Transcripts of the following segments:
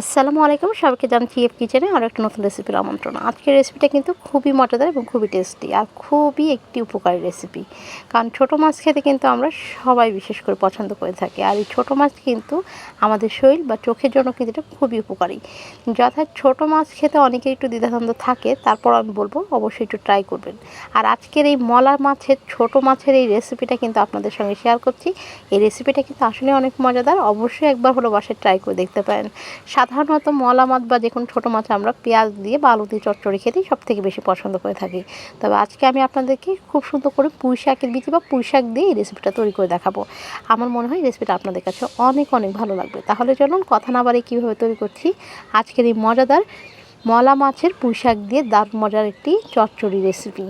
আসসালামু আলাইকুম, সবাইকে জানছি এফ কিচেনে আরও একটা নতুন রেসিপির আমন্ত্রণ। আজকের রেসিপিটা কিন্তু খুবই মজাদার এবং খুবই টেস্টি আর খুবই একটি উপকারী রেসিপি কারণ ছোটো মাছ খেতে কিন্তু আমরা সবাই বিশেষ করে পছন্দ করে থাকি। আর এই ছোটো মাছ কিন্তু আমাদের শরীর বা চোখের জন্য কিন্তু এটা খুবই উপকারী। যথা ছোটো মাছ খেতে অনেকের একটু দ্বিধাদ্বন্দ্ব থাকে, তারপর আমি বলব অবশ্যই একটু ট্রাই করবেন। আর আজকের এই মলা মাছের, ছোটো মাছের এই রেসিপিটা কিন্তু আপনাদের সঙ্গে শেয়ার করছি। এই রেসিপিটা কিন্তু আসলে অনেক মজাদার, অবশ্যই একবার হলো বাসায় ট্রাই করে দেখতে পারেন। সাধারণত মলা মাছ বা যে কোনো ছোটো মাছ আমরা পেঁয়াজ দিয়ে বা আলু দিয়ে চচ্চড়ি খেতেই সব থেকে বেশি পছন্দ করে থাকি। তবে আজকে আমি আপনাদেরকে খুব সুন্দর করে পুঁই শাকের বিচি বা পুঁই শাক দিয়ে এই রেসিপিটা তৈরি করে দেখাবো। আমার মনে হয় রেসিপিটা আপনাদের কাছে অনেক অনেক ভালো লাগবে। তাহলে চলুন কথা না বাড়ি কীভাবে তৈরি করছি আজকের এই মজাদার মলা মাছের পুঁই শাক দিয়ে দারুণ মজার একটি চচ্চড়ি রেসিপি।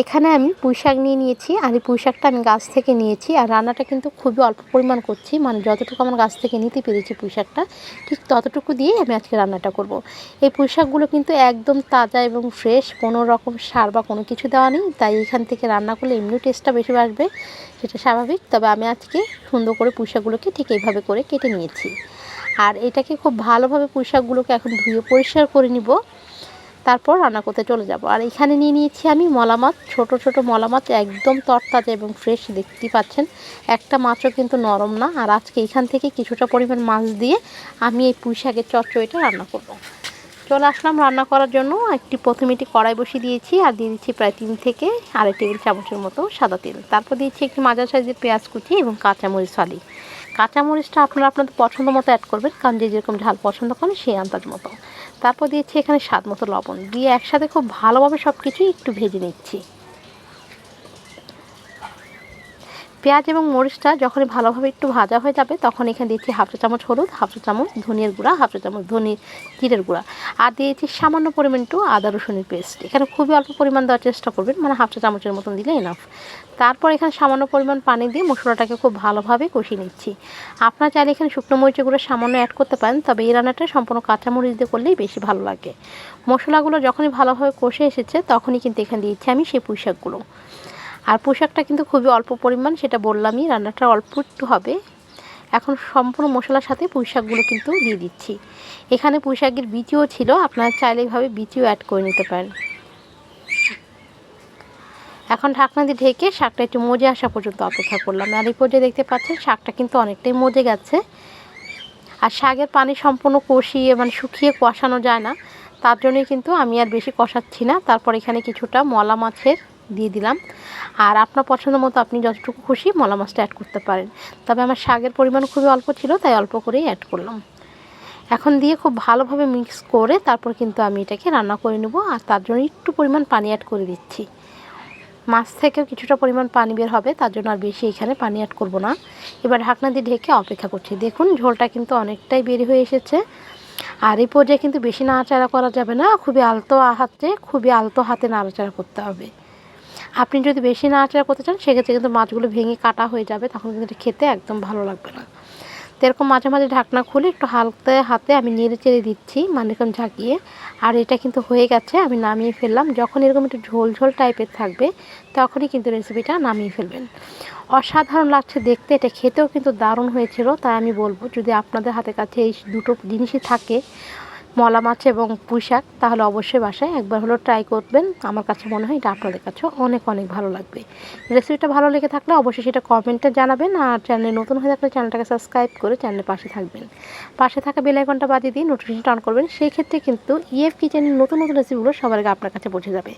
এখানে আমি পুঁই শাক নিয়ে নিয়েছি আর এই পুঁই শাকটা আমি গাছ থেকে নিয়েছি আর রান্নাটা কিন্তু খুবই অল্প পরিমাণ করছি। মানে যতটুকু আমার গাছ থেকে নিতে পেরেছি পুঁই শাকটা ঠিক ততটুকু দিয়েই আমি আজকে রান্নাটা করব। এই পুঁই শাকগুলো কিন্তু একদম তাজা এবং ফ্রেশ কোনো রকম সার বা কোনো কিছু দেওয়া নেই। তাই এখান থেকে রান্না করলে এমনি টেস্টটা বেশি আসবে সেটা স্বাভাবিক। তবে আমি আজকে সুন্দর করে পুঁই শাকগুলোকে ঠিক এইভাবে করে কেটে নিয়েছি। আর এটাকে খুব ভালোভাবে পুঁই শাকগুলোকে এখন ধুয়ে পরিষ্কার করে নিব। তারপর রান্না করতে চলে যাব। আর এখানে নিয়ে নিয়েছি আমি মলা মাছ ছোটো ছোটো মলা মাছ একদম তরতাজা এবং ফ্রেশ দেখতেই পাচ্ছেন। একটা মাছও কিন্তু নরম না। আর আজকে এখান থেকে কিছুটা পরিমাণ মাছ দিয়ে আমি এই পুঁই শাকের চচ্চড়িটা রান্না করব। চলে আসলাম রান্না করার জন্য। একটি প্রথমে একটি কড়াই বসিয়ে দিয়েছি আর দিয়ে দিচ্ছি প্রায় তিন থেকে আড়াই টেবিল চামচের মতো সাদা তেল। তারপর দিয়েছি একটি মাঝার সাইজের পেঁয়াজ কুচি এবং কাঁচামরিচ ফালি। কাঁচামরিচটা আপনারা আপনাদের পছন্দ মতো অ্যাড করবেন, কারণ যে যেরকম ঝাল পছন্দ করেন সেই আন্দাজ মতো। তারপর দিয়েছি এখানে স্বাদ মতো লবণ। দিয়ে একসাথে খুব ভালোভাবে সব কিছুই একটু ভেজে নিচ্ছি। পেঁয়াজ এবং মরিচটা যখনই ভালোভাবে একটু ভাজা হয়ে যাবে, তখন এখানে দিয়েছি হাফ চা চামচ হলুদ, হাফ চা চামচ ধনিয়ার গুঁড়া, হাফ চা চামচ ধনি, জিরের গুঁড়া। আর দিয়েছি সামান্য পরিমাণ একটু আদা রসুনের পেস্ট। এখানে খুবই অল্প পরিমাণ দেওয়ার চেষ্টা করবেন মানে হাফ চা চামচের মতন দিলে এনাফ তারপর এখানে সামান্য পরিমাণ পানি দিয়ে মশলাটাকে খুব ভালোভাবে কষিয়ে নিচ্ছি। আপনারা চাইলে এখানে শুকনো মরিচের গুঁড়ো সামান্য অ্যাড করতে পারেন, তবে এই রান্নাটা সম্পূর্ণ কাঁচামরিচ দিয়ে করলেই বেশি ভালো লাগে। মশলাগুলো যখনই ভালোভাবে কষে এসেছে, তখনই কিন্তু এখানে দিয়েছি আমি সেই পুঁইশাকগুলো। আর পোশাকটা কিন্তু খুবই অল্প পরিমাণ, সেটা বললামই, রান্নাটা অল্প একটু হবে। এখন সম্পূর্ণ মশলার সাথে পুঁইশাকগুলো কিন্তু দিয়ে দিচ্ছি। এখানে পুঁইশাকের বিচিও ছিল, আপনারা চাইলে এইভাবে বিচিও অ্যাড করে নিতে পারেন। এখন ঢাকনা দিয়ে ঢেকে শাকটা একটু মজে আসা পর্যন্ত অপেক্ষা করলাম। আর এই পর্যায়ে দেখতে পাচ্ছেন, শাকটা কিন্তু অনেকটাই মজে গেছে। আর শাকের পানি সম্পূর্ণ কষিয়ে মানে শুকিয়ে কষানো যায় না। তার জন্যই কিন্তু আমি আর বেশি কষাচ্ছি না। তারপর এখানে কিছুটা মলা মাছের দিয়ে দিলাম। আর আপনার পছন্দ মতো আপনি যতটুকু খুশি মলা মাছটা অ্যাড করতে পারেন। তবে আমার শাকের পরিমাণ খুবই অল্প ছিল, তাই অল্প করেই অ্যাড করলাম। এখন দিয়ে খুব ভালোভাবে মিক্স করে তারপর কিন্তু আমি এটাকে রান্না করে নেব। আর তার জন্য একটু পরিমাণ পানি অ্যাড করে দিচ্ছি। মাছ থেকেও কিছুটা পরিমাণ পানি বের হবে, তার জন্য আর বেশি এখানে পানি অ্যাড করব না। এবার ঢাকনা দিয়ে ঢেকে অপেক্ষা করছি। দেখুন, ঝোলটা কিন্তু অনেকটাই বের হয়ে এসেছে। আর এই পর্যায়ে কিন্তু বেশি নাড়াচাড়া করা যাবে না। খুবই আলতো হাতে, খুবই আলতো হাতে নাড়াচাড়া করতে হবে। আপনি যদি বেশি নাড়াচাড়া করতে চান, সেক্ষেত্রে কিন্তু মাছগুলো ভেঙে কাটা হয়ে যাবে, তখন কিন্তু এটা খেতে একদম ভালো লাগবে না। তো এরকম মাঝে মাঝে ঢাকনা খুলে একটু হালকা হাতে আমি নেড়ে চেড়ে দিচ্ছি মানে এরকম ঝাঁকিয়ে। আর এটা কিন্তু হয়ে গেছে, আমি নামিয়ে ফেললাম। যখন এরকম একটু ঝোল ঝোল টাইপের থাকবে, তখনই কিন্তু রেসিপিটা নামিয়ে ফেলবেন। অসাধারণ লাগছে দেখতে, এটা খেতেও কিন্তু দারুণ হয়েছিল। তাই আমি বলব, যদি আপনাদের হাতের কাছে এই দুটো জিনিসই থাকে মলা মাছ এবং পুঁই শাক, তাহলে অবশ্যই বাসায় একবার হলো ট্রাই করবেন। আমার কাছে মনে হয় এটা আপনাদের কাছেও অনেক অনেক ভালো লাগবে। রেসিপিটা ভালো লেগে থাকলে অবশ্যই সেটা কমেন্টে জানাবেন আর চ্যানেলে নতুন হয়ে থাকলে চ্যানেলটাকে সাবস্ক্রাইব করে চ্যানেলের পাশে থাকবেন। পাশে থাকা বেলাইকনটা বাজিয়ে দিয়ে নোটিফিকেশন অন করবেন সেই ক্ষেত্রে কিন্তু ইএফ কিচেনের নতুন নতুন রেসিপিগুলো সবার আগে আপনার কাছে পৌঁছে যাবে।